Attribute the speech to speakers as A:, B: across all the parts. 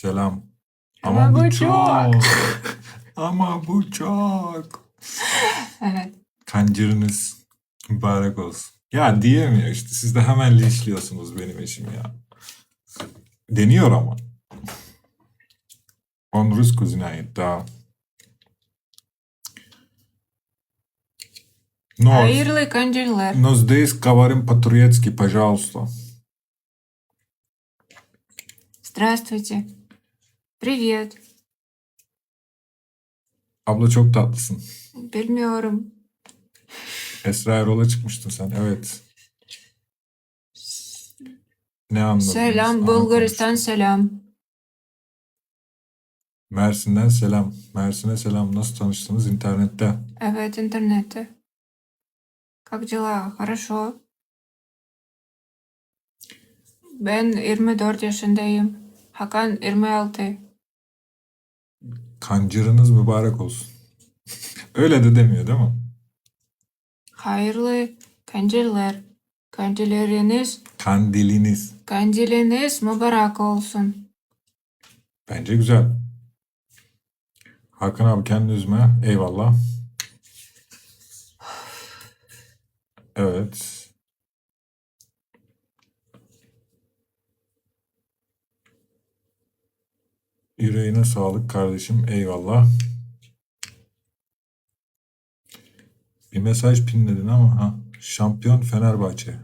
A: Selam.
B: Ama bu
A: çok. Ama bu çok.
B: Evet.
A: Kancırınız mübarek olsun. Ya diyemiyor işte. Siz de hemen linçliyorsunuz benim eşim ya. Deniyor ama. Он русскую знает, да. Но,
B: Hayırlı kandiller.
A: но здесь говорим по-турецки, пожалуйста.
B: Здравствуйте. Привет.
A: Abla çok tatlısın.
B: Bilmiyorum.
A: Esra Erol'a çıkmıştın sen. Evet. Ne anladınız?
B: Selam
A: Ana
B: Bulgaristan
A: konuştum.
B: selam.
A: Mersin'den selam. Mersin'e selam. Nasıl tanıştınız? İnternette.
B: Evet internette. Как дела? Хорошо. Ben 24 yaşındayım. Hakan 26.
A: Kancırınız mübarek olsun. Öyle de demiyor değil mi?
B: Hayırlı kandiller. Kandilleriniz,
A: Kandiliniz.
B: kandiliniz mübarek olsun.
A: Bence güzel. Hakan abi kendini üzme. Eyvallah. Evet. Yüreğine sağlık kardeşim. Eyvallah. Bir mesaj pinledin ama ha. Şampiyon Fenerbahçe.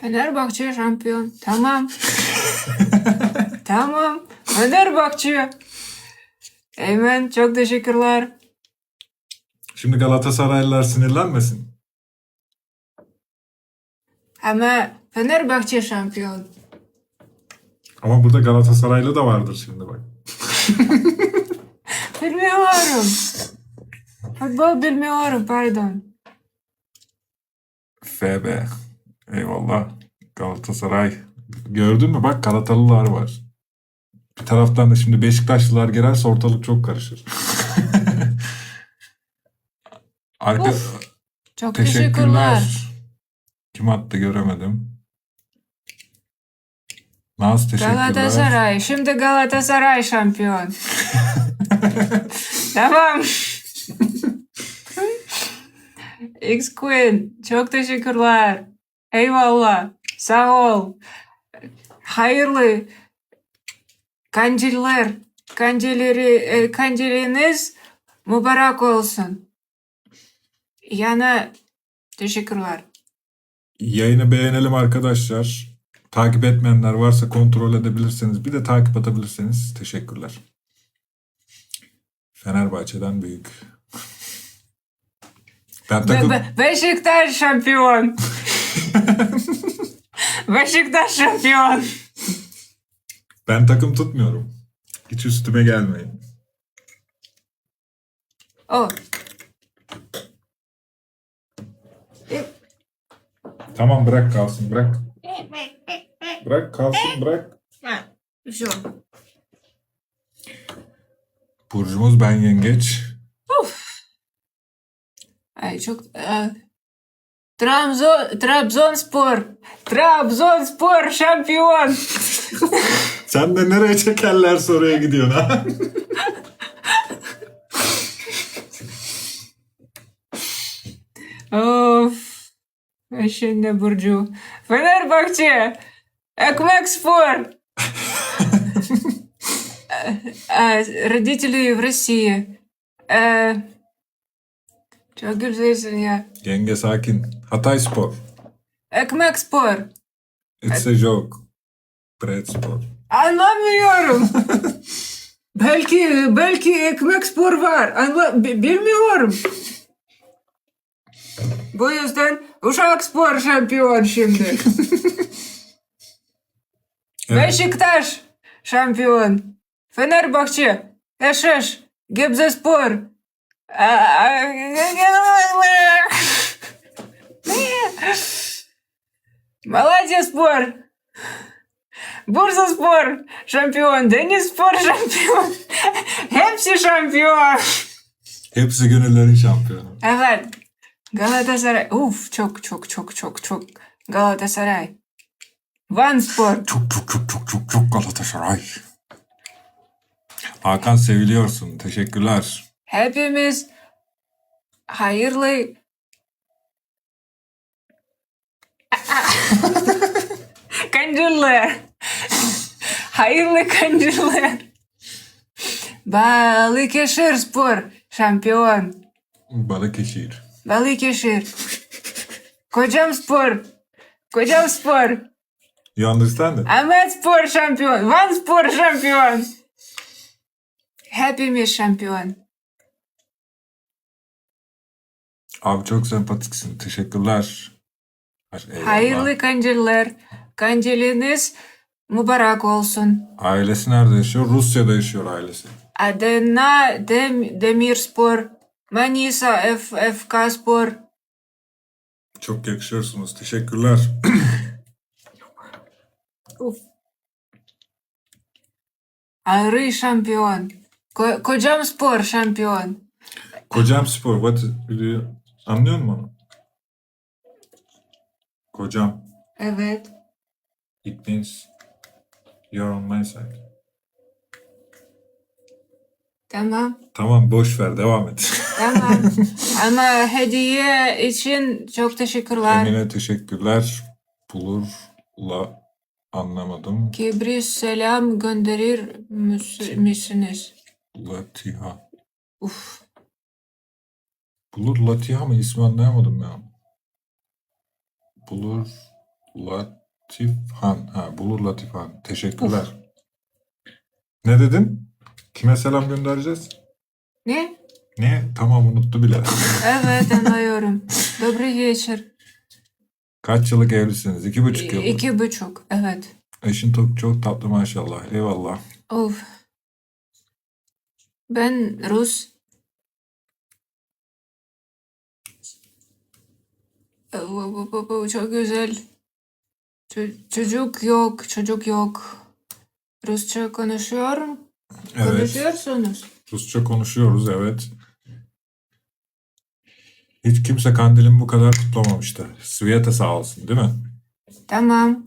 B: Fenerbahçe şampiyon. Tamam. tamam. Fenerbahçe. Eymen çok teşekkürler.
A: Şimdi Galatasaraylılar sinirlenmesin.
B: Ama Fenerbahçe şampiyon.
A: Ama burada Galatasaraylı da vardır şimdi bak.
B: Bilmiyorum. Futbol bilmiyorum pardon.
A: FB. Eyvallah. Galatasaray. Gördün mü? Bak Galatalılar var. Bir taraftan da şimdi Beşiktaşlılar girerse ortalık çok karışır. Arka...
B: Of, Çok
A: Teşekkürler.
B: teşekkürler.
A: Kim attı göremedim. Naz teşekkürler.
B: Galatasaray. Şimdi Galatasaray şampiyon. tamam. X Queen. Çok teşekkürler. Eyvallah. Sağ ol. Hayırlı kandiller. Kandilleri, e, kandiliniz mübarek olsun. Yana teşekkürler.
A: Yayını beğenelim arkadaşlar. Takip etmeyenler varsa kontrol edebilirseniz bir de takip atabilirseniz teşekkürler. Fenerbahçe'den büyük. Ben
B: Be-
A: takım...
B: Be- Beşiktaş şampiyon. Beşiktaş şampiyon.
A: Ben takım tutmuyorum. Hiç üstüme gelmeyin.
B: O.
A: Tamam bırak kalsın bırak. Bırak kalsın bırak.
B: Şu.
A: Burcumuz ben yengeç.
B: Ay çok... e, Trabzon, Trabzonspor. Trabzonspor şampiyon.
A: Sen de nereye çekerlerse oraya gidiyorsun ha.
B: of. Şimdi Burcu. Fenerbahçe. Ekmek spor. Э, Родители в России. Э, Çok güzelsin ya.
A: Yenge sakin. Hatay Spor.
B: Ekmek spor.
A: It's a joke. Pret Spor.
B: Anlamıyorum. belki belki ekmek spor var. Anla bi- bilmiyorum. Bu yüzden Uşak Spor şampiyon şimdi. Beşiktaş şampiyon. Fenerbahçe, Beşiktaş, Gebze Spor. Malatya Spor. Bursa Spor şampiyon. Deniz Spor şampiyon. Hepsi şampiyon.
A: Hepsi gönüllerin şampiyonu.
B: Evet. Galatasaray. Uf çok çok çok çok çok. Galatasaray. Van Spor.
A: Çok çok çok çok çok çok Galatasaray. Hakan seviliyorsun. Teşekkürler.
B: Hepimiz hayırlı kancırlar. hayırlı kancırlar. Balıkesir Spor şampiyon.
A: Balıkesir.
B: Balıkesir. Kocam Spor. Kocam Spor.
A: You understand it?
B: Ahmet Spor şampiyon. Van Spor şampiyon. Hepimiz şampiyon.
A: Abi çok sempatiksin. Teşekkürler. Eyvallah.
B: Hayırlı kandiller. Kandiliniz mübarek olsun.
A: Ailesi nerede yaşıyor? Rusya'da yaşıyor ailesi.
B: Adana Dem Demirspor. Manisa F FK Spor.
A: Çok yakışıyorsunuz. Teşekkürler.
B: Uf. Arı şampiyon. Ko Kocam Spor şampiyon.
A: Kocam Spor. What biliyor? Anlıyor musun? Kocam.
B: Evet.
A: It means you're on my side.
B: Tamam.
A: Tamam boş ver devam et.
B: Tamam. Ama hediye için çok teşekkürler.
A: Emine teşekkürler. Bulurla anlamadım.
B: Kibris selam gönderir müs- misiniz?
A: Latiha.
B: Uf.
A: Bulur Latiha mı? İsmi anlayamadım ya. Bulur Latifhan. Ha, Bulur Latifhan. Teşekkürler. Ne dedin? Kime selam göndereceğiz?
B: Ne?
A: Ne? Tamam unuttu bile.
B: Evet anlıyorum. Добрый вечер.
A: Kaç yıllık evlisiniz? İki buçuk yıl. mı?
B: İki buçuk. Evet.
A: Eşin çok, çok tatlı maşallah. Eyvallah.
B: Of. Ben Rus. Ee, bu- bu- bu- bu Çok güzel. Ço- Çocuk yok, çocuk yok. Rusça konuşuyorum.
A: Evet.
B: Konuşuyorsunuz.
A: Rusça konuşuyoruz evet. Hiç kimse kandilimi bu kadar kutlamamıştı. Sveta sağ olsun değil mi?
B: Tamam.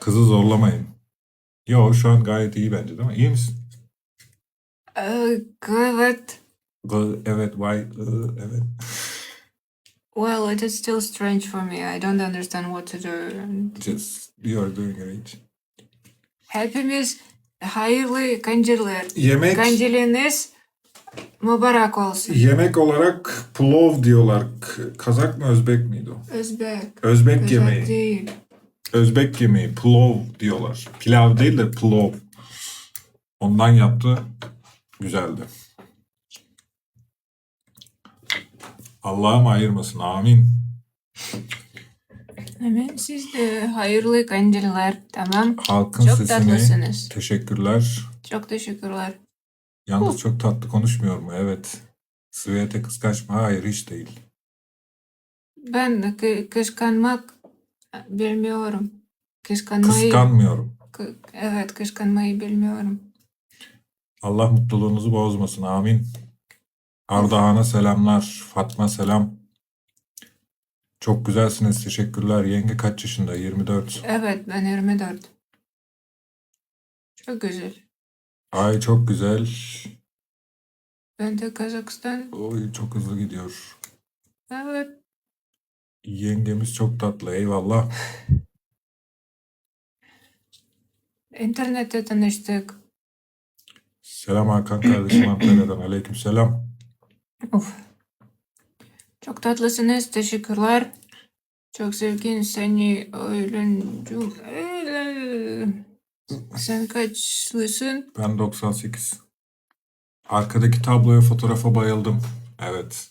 A: Kızı zorlamayın. Yo şu an gayet iyi bence değil mi? İyi misin?
B: Ee, evet.
A: Evet, ı, evet.
B: Well, it is still strange for me. I don't understand what to do.
A: Just, you are doing great.
B: Hepimiz hayırlı kandiller.
A: Yemek,
B: Kandiliniz mübarek olsun.
A: yemek olarak plov diyorlar. Kazak mı Özbek miydi o?
B: Özbek.
A: Özbek
B: Özbek
A: yemeği.
B: değil.
A: Özbek yemeği. Plov diyorlar. Pilav değil de plov. Ondan yaptı. Güzeldi. Allah'ım ayırmasın. Amin.
B: Hemen siz de hayırlı kandiller. Tamam.
A: Halkın
B: Çok
A: sesini
B: tatlısınız.
A: teşekkürler.
B: Çok teşekkürler.
A: Yalnız çok tatlı konuşmuyor mu? Evet. Svete kıskançma. Hayır hiç değil.
B: Ben kı- kıskanmak bilmiyorum. Kıskanmayı.
A: Kıskanmıyorum.
B: Kı- evet kıskanmayı bilmiyorum.
A: Allah mutluluğunuzu bozmasın. Amin. Ardahan'a selamlar. Fatma selam. Çok güzelsiniz. Teşekkürler. Yenge kaç yaşında? 24.
B: Evet ben 24. Çok güzel.
A: Ay çok güzel.
B: Ben de Kazakistan.
A: Oy çok hızlı gidiyor.
B: Evet.
A: Yengemiz çok tatlı. Eyvallah.
B: İnternette tanıştık.
A: Selam Hakan kardeşim Antalya'dan. Aleyküm selam.
B: Of. Çok tatlısınız. Teşekkürler. Çok sevgin seni oyuncum. Sen kaçlısın?
A: Ben 98. Arkadaki tabloya fotoğrafa bayıldım. Evet.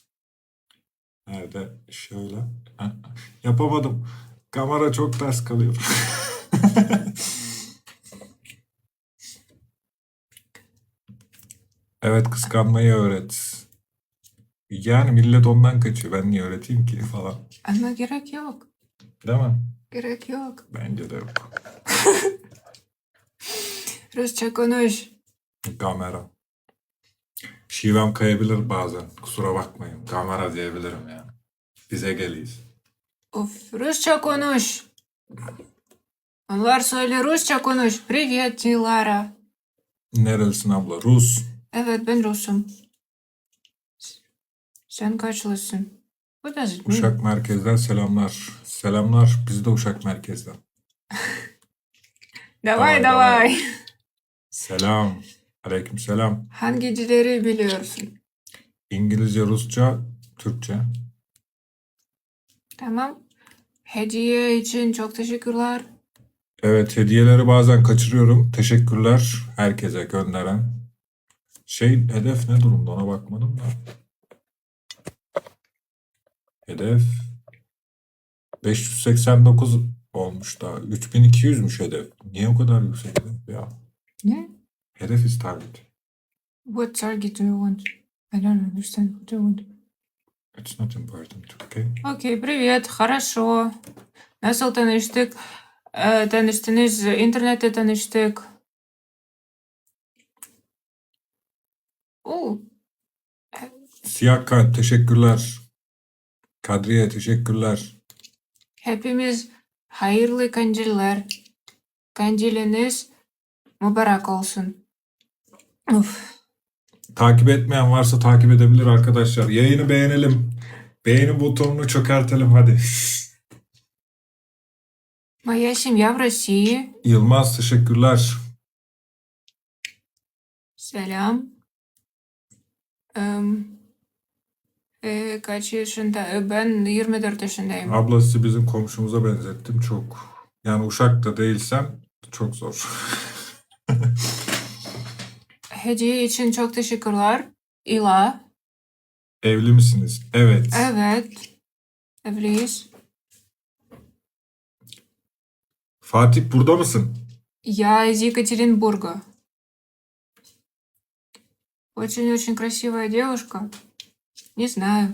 A: Nerede? Şöyle. Ha, Yapamadım. Kamera çok ters kalıyor. evet kıskanmayı öğret. Yani millet ondan kaçıyor. Ben niye öğreteyim ki falan.
B: Ama gerek yok.
A: Değil mi?
B: Gerek yok.
A: Bence de yok.
B: Rusça konuş.
A: Kamera. Şivem kayabilir bazen. Kusura bakmayın. Kamera diyebilirim yani. Bize geliyiz.
B: Of. Rusça konuş. Onlar söyle Rusça konuş. Привет, Dilara.
A: Nerelisin abla? Rus.
B: Evet ben Rus'um. Sen kaçlısın? What does it mean?
A: Uşak merkezden selamlar. Selamlar. Biz de Uşak merkezden.
B: Davay
A: Davay,
B: davay.
A: Selam. Aleyküm selam.
B: Hangi dilleri biliyorsun?
A: İngilizce, Rusça, Türkçe.
B: Tamam. Hediye için çok teşekkürler.
A: Evet hediyeleri bazen kaçırıyorum. Teşekkürler herkese gönderen. Şey hedef ne durumda ona bakmadım da. Hedef 589 olmuş daha. 3200'müş hedef. Niye o kadar yüksek hedef ya?
B: Ne?
A: Hedef is target.
B: What target do you want? I don't understand what you want.
A: It's not important, okay?
B: Окей, привет, хорошо. Nasıl tanıştık? Ee, tanıştınız, internette tanıştık. Oo,
A: Siyah kalp teşekkürler. Kadriye teşekkürler.
B: hepimiz hayırlı kandiller. Kandiliniz mübarek olsun. Uf,
A: Takip etmeyen varsa takip edebilir arkadaşlar. Yayını beğenelim. Beğeni butonunu çökertelim hadi.
B: моя семья в России.
A: Yılmaz teşekkürler.
B: Selam. Em, e, kaç yaşında? E, Ben 24 yaşındayım.
A: Ablası bizim komşumuza benzettim çok. Yani Uşak'ta değilsem çok zor.
B: Hediye için çok teşekkürler. İla.
A: Evli misiniz? Evet.
B: Evet. Evliyiz.
A: Fatih burada mısın?
B: Я из Екатеринбурга. Очень-очень красивая девушка. Не знаю.